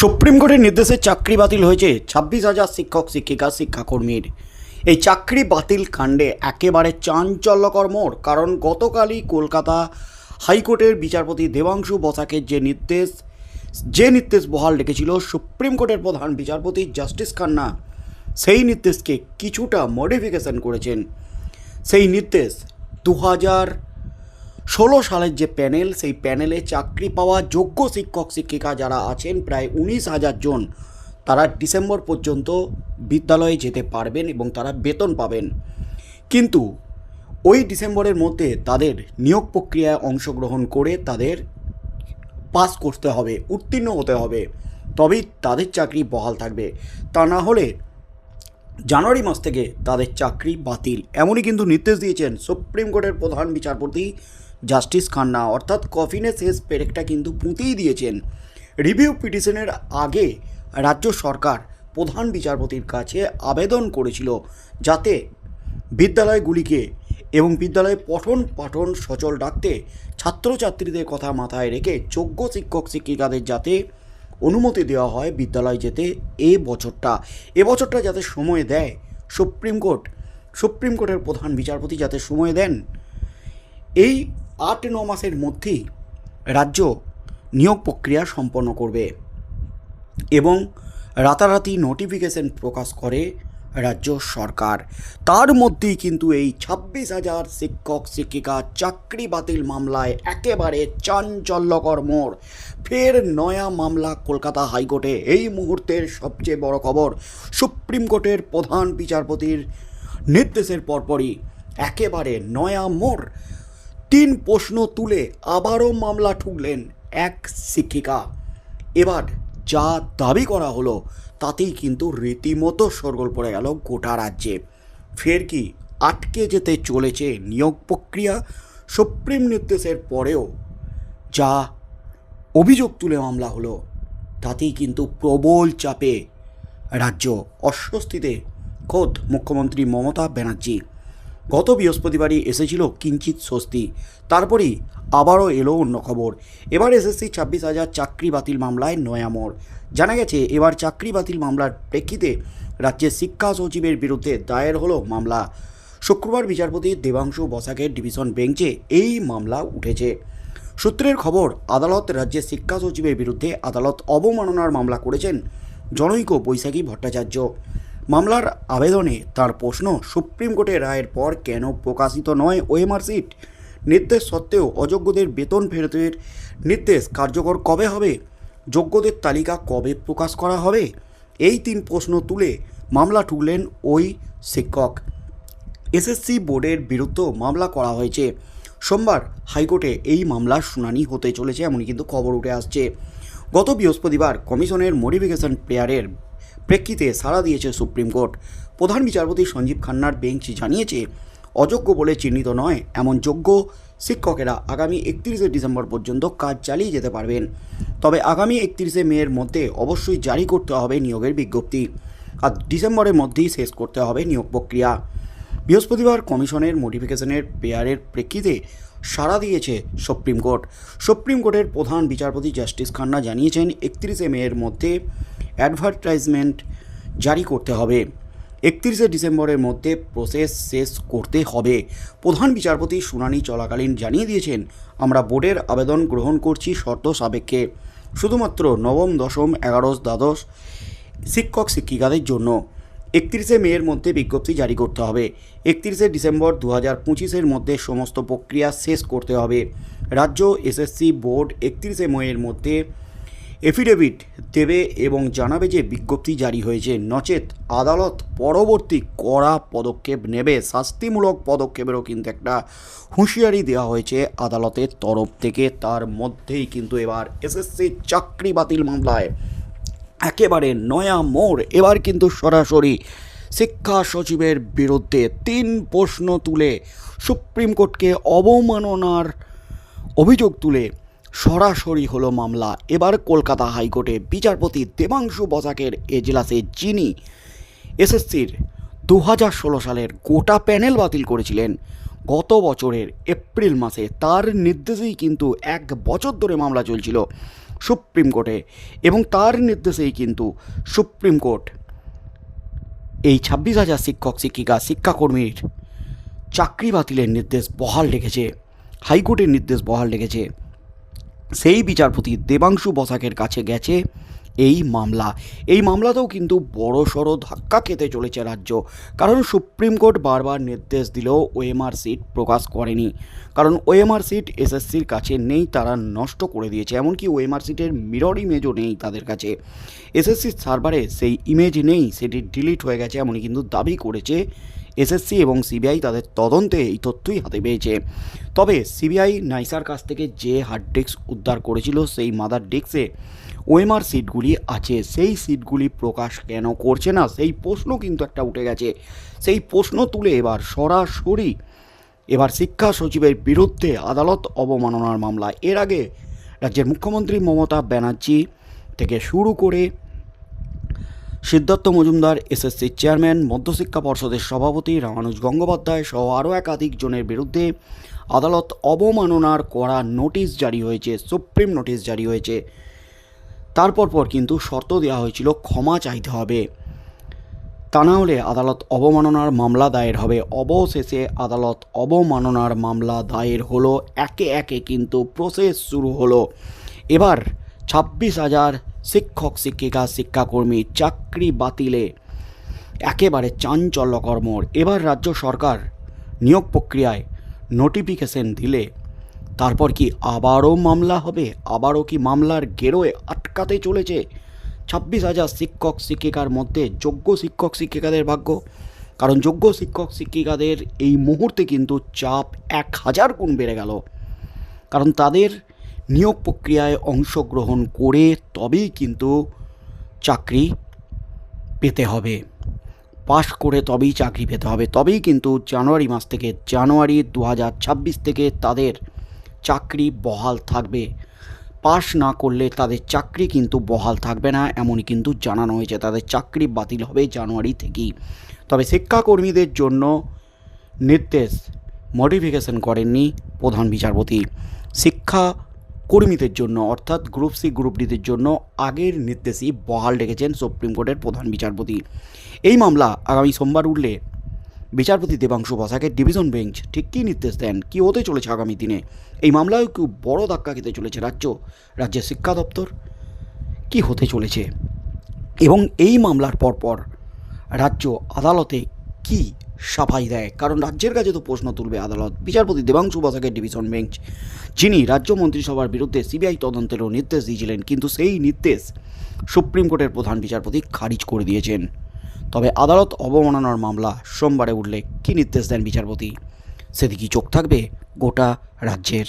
Supreme কোর্টের নির্দেশে চাকরি বাতিল হয়েছে ছাব্বিশ হাজার শিক্ষক, শিক্ষিকা, শিক্ষাকর্মীর। এই চাকরি বাতিল কাণ্ডে একেবারে চাঞ্চল্যকর মোড়, কারণ গতকালই কলকাতা হাইকোর্টের বিচারপতি দেবাংশু বসাকের যে নির্দেশ যে নির্দেশ বহাল রেখেছিল সুপ্রিম কোর্টের প্রধান বিচারপতি জাস্টিস খান্না, সেই নির্দেশকে কিছুটা মডিফিকেশন করেছেন। সেই নির্দেশ দু হাজার ষোলো সালের যে প্যানেল, সেই প্যানেলে চাকরি পাওয়া যোগ্য শিক্ষক, শিক্ষিকা যারা আছেন, প্রায় উনিশ হাজার জন, তারা ডিসেম্বর পর্যন্ত বিদ্যালয়ে যেতে পারবেন এবং তারা বেতন পাবেন। কিন্তু ওই ডিসেম্বরের মধ্যে তাদের নিয়োগ প্রক্রিয়ায় অংশগ্রহণ করে তাদের পাস করতে হবে, উত্তীর্ণ হতে হবে। তবেই তাদের চাকরি বহাল থাকবে। তা না হলে জানুয়ারি মাস থেকে তাদের চাকরি বাতিল। এমনই কিন্তু নির্দেশ দিয়েছেন সুপ্রিম কোর্টের প্রধান বিচারপতি জাস্টিস খান্না, অর্থাৎ কফিনে শেষ পেরেকটা কিন্তু পুঁতেই দিয়েছেন। রিভিউ পিটিশনের আগে রাজ্য সরকার প্রধান বিচারপতির কাছে আবেদন করেছিল যাতে বিদ্যালয়গুলিকে এবং বিদ্যালয়ে পঠন পাঠন সচল রাখতে ছাত্রছাত্রীদের কথা মাথায় রেখে যোগ্য শিক্ষক শিক্ষিকাদের যাতে অনুমতি দেওয়া হয় বিদ্যালয় যেতে এ বছরটা। এ বছরটা যাতে সময় দেয় সুপ্রিম কোর্ট, সুপ্রিম কোর্টের প্রধান বিচারপতি যাতে সময় দেন, এই আট ন মাসের মধ্যেই রাজ্য নিয়োগ প্রক্রিয়া সম্পন্ন করবে এবং রাতারাতি নোটিফিকেশন প্রকাশ করে রাজ্য সরকার। তার মধ্যেই কিন্তু এই ছাব্বিশ হাজার শিক্ষক, শিক্ষিকা, চাকরি বাতিল মামলায় একেবারে চাঞ্চল্যকর মোড়। ফের নয়া মামলা কলকাতা হাইকোর্টে। এই মুহূর্তের সবচেয়ে বড় খবর, সুপ্রিম কোর্টের প্রধান বিচারপতির নির্দেশের পরপরই একেবারে নয়া মোড়। তিন প্রশ্ন তুলে আবারও মামলা ঠুকলেন এক শিক্ষিকা। এবার যা দাবি করা হলো, তাতেই কিন্তু রীতিমতো সরগোল পড়ে গেল গোটা রাজ্যে। ফের কি আটকে যেতে চলেছে নিয়োগ প্রক্রিয়া? সুপ্রিম নির্দেশের পরেও যা অভিযোগ তুলে মামলা হলো, তাতেই কিন্তু প্রবল চাপে রাজ্য অস্বস্তিতে। খোদ মুখ্যমন্ত্রী মমতা ব্যানার্জি গত বৃহস্পতিবারই এসেছিল কিঞ্চিত স্বস্তি। তারপরেই আবারও এলো অন্য খবর। এবার এসএসসি ছাব্বিশ হাজার চাকরি বাতিল মামলায় নয়ামর জানা গেছে, এবার চাকরি বাতিল মামলার প্রেক্ষিতে রাজ্যের শিক্ষা সচিবের বিরুদ্ধে দায়ের হলো মামলা। শুক্রবার বিচারপতি দেবাংশু বসাকের ডিভিশন বেঞ্চে এই মামলা উঠেছে। সূত্রের খবর, আদালত রাজ্যের শিক্ষা সচিবের বিরুদ্ধে আদালত অবমাননার মামলা করেছেন জনৈক বৈশাখী ভট্টাচার্য। মামলার আবেদনে তার প্রশ্ন সুপ্রিম কোর্টের রায়ের পর কেন প্রকাশিত নয় ওএমআর সিট? নির্দেশ সত্ত্বেও অযোগ্যদের বেতন ফেরতের নির্দেশ কার্যকর কবে হবে? যোগ্যদের তালিকা কবে প্রকাশ করা হবে? এই তিন প্রশ্ন তুলে মামলা ঠুকলেন ওই শিক্ষক। এসএসসি বোর্ডের বিরুদ্ধেও মামলা করা হয়েছে। সোমবার হাইকোর্টে এই মামলার শুনানি হতে চলেছে, এমনই কিন্তু খবর উঠে আসছে। গত বৃহস্পতিবার কমিশনের মডিফিকেশন প্রেয়ারের প্রেক্ষিতে সাড়া দিয়েছে সুপ্রিম কোর্ট। প্রধান বিচারপতি সঞ্জীব খান্নার বেঞ্চ জানিয়েছে, অযোগ্য বলে চিহ্নিত নয়, এমন যোগ্য শিক্ষকেরা আগামী একত্রিশে ডিসেম্বর পর্যন্ত কাজ চালিয়ে যেতে পারবেন। তবে আগামী একত্রিশে মেয়ের মধ্যে অবশ্যই জারি করতে হবে নিয়োগের বিজ্ঞপ্তি। আর ডিসেম্বরের মধ্যেই শেষ করতে হবে নিয়োগ প্রক্রিয়া। বৃহস্পতিবার কমিশনের মডিফিকেশনের পেয়ারের প্রেক্ষিতে সাড়া দিয়েছে সুপ্রিম কোর্ট। সুপ্রিম কোর্টের প্রধান বিচারপতি জাস্টিস খান্না জানিয়েছেন, একত্রিশে মেয়ের মধ্যে অ্যাডভার্টাইজমেন্ট জারি করতে হবে। একত্রিশে ডিসেম্বরের মধ্যে প্রসেস শেষ করতে হবে। প্রধান বিচারপতি শুনানি চলাকালীন জানিয়ে দিয়েছেন, আমরা বোর্ডের আবেদন গ্রহণ করছি শর্ত সাপেক্ষে। শুধুমাত্র নবম, দশম এগারোশ দ্বাদশ শিক্ষক, শিক্ষিকাদের জন্য। একত্রিশে মেয়ের মধ্যে বিজ্ঞপ্তি জারি করতে হবে। একত্রিশে ডিসেম্বর দু হাজার পঁচিশের মধ্যে সমস্ত প্রক্রিয়া শেষ করতে হবে। রাজ্য এসএসসি বোর্ড একত্রিশে মেয়ের মধ্যে এফিডেভিট দেবে এবং জানাবে যে বিজ্ঞপ্তি জারি হয়েছে। নচেত আদালত পরবর্তী কড়া পদক্ষেপ নেবে। শাস্তিমূলক পদক্ষেপেরও কিন্তু একটা হুঁশিয়ারি দেওয়া হয়েছে আদালতের তরফ থেকে। তার মধ্যেই কিন্তু এবার এসএসসি চাকরি বাতিল মামলায় একেবারে নয়া মোড়। এবার কিন্তু সরাসরি শিক্ষা সচিবের বিরুদ্ধে তিন প্রশ্ন তুলে সুপ্রিম কোর্টকে অবমাননার অভিযোগ তুলে সরাসরি হলো মামলা। এবার কলকাতা হাইকোর্টে বিচারপতি দেবাংশু বসাকের এজলাসে যিনি এসএসসির দু হাজার ষোলো সালের গোটা প্যানেল বাতিল করেছিলেন, গত বছরের এপ্রিল মাসে তার নির্দেশেই কিন্তু এক বছর ধরে মামলা চলছিল সুপ্রিম কোর্টে এবং তার নির্দেশেই কিন্তু সুপ্রিম কোর্ট এই ছাব্বিশ হাজার শিক্ষক, শিক্ষিকা, শিক্ষাকর্মীর চাকরি বাতিলের নির্দেশ বহাল রেখেছে, হাইকোর্টের নির্দেশ বহাল রেখেছে। সেই বিচারপতি দেবাংশু বসাকের কাছে গেছে এই মামলা। এই মামলাতেও কিন্তু বড় সড়ো ধাক্কা খেতে চলেছে রাজ্য। কারণ সুপ্রিম কোর্ট বারবার নির্দেশ দিলেও ওএমআর সিট প্রকাশ করেনি। কারণ ওএমআর সিট এসএসসির কাছে নেই, তারা নষ্ট করে দিয়েছে। এমনকি ওএমআর সিটের মিরর ইমেজও নেই তাদের কাছে। এসএসসির সার্ভারে সেই ইমেজ নেই, সেটি ডিলিট হয়ে গেছে এমনই কিন্তু দাবি করেছে এসএসসি এবং সিবিআই তাদের তদন্তে এই তথ্যই হাতে পেয়েছে। তবে সিবিআই নাইসার কাছ থেকে যে হার্ড ডিস্ক উদ্ধার করেছিল সেই মাদার ডিস্কে ওএমআর সিটগুলি আছে। সেই সিটগুলি প্রকাশ কেন করছে না? সেই প্রশ্ন কিন্তু একটা উঠে গেছে। সেই প্রশ্ন তুলে এবার সরাসরি এবার শিক্ষা সচিবের বিরুদ্ধে আদালত অবমাননার মামলা। এর আগে রাজ্যের মুখ্যমন্ত্রী মমতা ব্যানার্জি থেকে শুরু করে সিদ্ধার্থ মজুমদার এসএসসির চেয়ারম্যান, মধ্যশিক্ষা পর্ষদের সভাপতি রামানুজ গঙ্গোপাধ্যায় সহ আরও একাধিক জনের বিরুদ্ধে আদালত অবমাননার করা নোটিশ জারি হয়েছে, সুপ্রিম নোটিশ জারি হয়েছে। তারপর পর কিন্তু শর্ত দেওয়া হয়েছিল, ক্ষমা চাইতে হবে। তা না হলে আদালত অবমাননার মামলা দায়ের হবে। অবশেষে আদালত অবমাননার মামলা দায়ের হলো, একে একে কিন্তু প্রসেস শুরু হলো। এবার ছাব্বিশ হাজার শিক্ষক, শিক্ষিকা, শিক্ষাকর্মী, চাকরি বাতিলে। একেবারে চাঞ্চল্যকর মোড়। এবার রাজ্য সরকার নিয়োগ প্রক্রিয়ায় নোটিফিকেশন দিলে। তারপর কি আবারও মামলা হবে? আবারও কি মামলার গেরোয় আটকাতে চলেছে? ছাব্বিশ হাজার শিক্ষক, শিক্ষিকার মধ্যে যোগ্য শিক্ষক, শিক্ষিকাদের ভাগ্য। কারণ যোগ্য শিক্ষক, শিক্ষিকাদের এই মুহূর্তে কিন্তু চাপ এক হাজার গুণ বেড়ে গেল। কারণ তাদের নিয়োগ প্রক্রিয়ায় অংশগ্রহণ করে তবেই কিন্তু চাকরি পেতে হবে। পাশ করে তবেই চাকরি পেতে হবে। তবেই কিন্তু জানুয়ারি মাস থেকে জানুয়ারি দু হাজার ছাব্বিশ থেকে তাদের চাকরি বহাল থাকবে। পাশ না করলে তাদের চাকরি কিন্তু বহাল থাকবে না, এমনই কিন্তু জানানো হয়েছে। তাদের চাকরি বাতিল হবে জানুয়ারি থেকেই। তবে শিক্ষাকর্মীদের জন্য নির্দেশ মডিফিকেশন করেননি প্রধান বিচারপতি। শিক্ষা কর্মীদের জন্য, অর্থাৎ গ্রুপ সি গ্রুপ ডিদের জন্য আগের নির্দেশই বহাল রেখেছেন সুপ্রিম কোর্টের প্রধান বিচারপতি। এই মামলা আগামী সোমবার উঠলে বিচারপতি দেবাংশু বসাকের ডিভিশন বেঞ্চ ঠিক কী নির্দেশ দেন, কী হতে চলেছে আগামী দিনে? এই মামলায় খুব বড় ধাক্কা খেতে চলেছে রাজ্য, রাজ্যের শিক্ষা দপ্তর। কী হতে চলেছে? এবং এই মামলার পরপর রাজ্য আদালতে কি সাফাই দেয়। কারণ রাজ্যের কাছে তো প্রশ্ন তুলবে আদালত। বিচারপতি দেবাংশু বসাকের ডিভিশন বেঞ্চ, যিনি রাজ্য মন্ত্রিসভার বিরুদ্ধে সিবিআই তদন্তেরও নির্দেশ দিয়েছিলেন, কিন্তু সেই নির্দেশ সুপ্রিম কোর্টের প্রধান বিচারপতি খারিজ করে দিয়েছেন। তবে আদালত অবমাননার মামলা সোমবারে উঠলে কী নির্দেশ দেন বিচারপতি? সেদিকেই চোখ থাকবে গোটা রাজ্যের।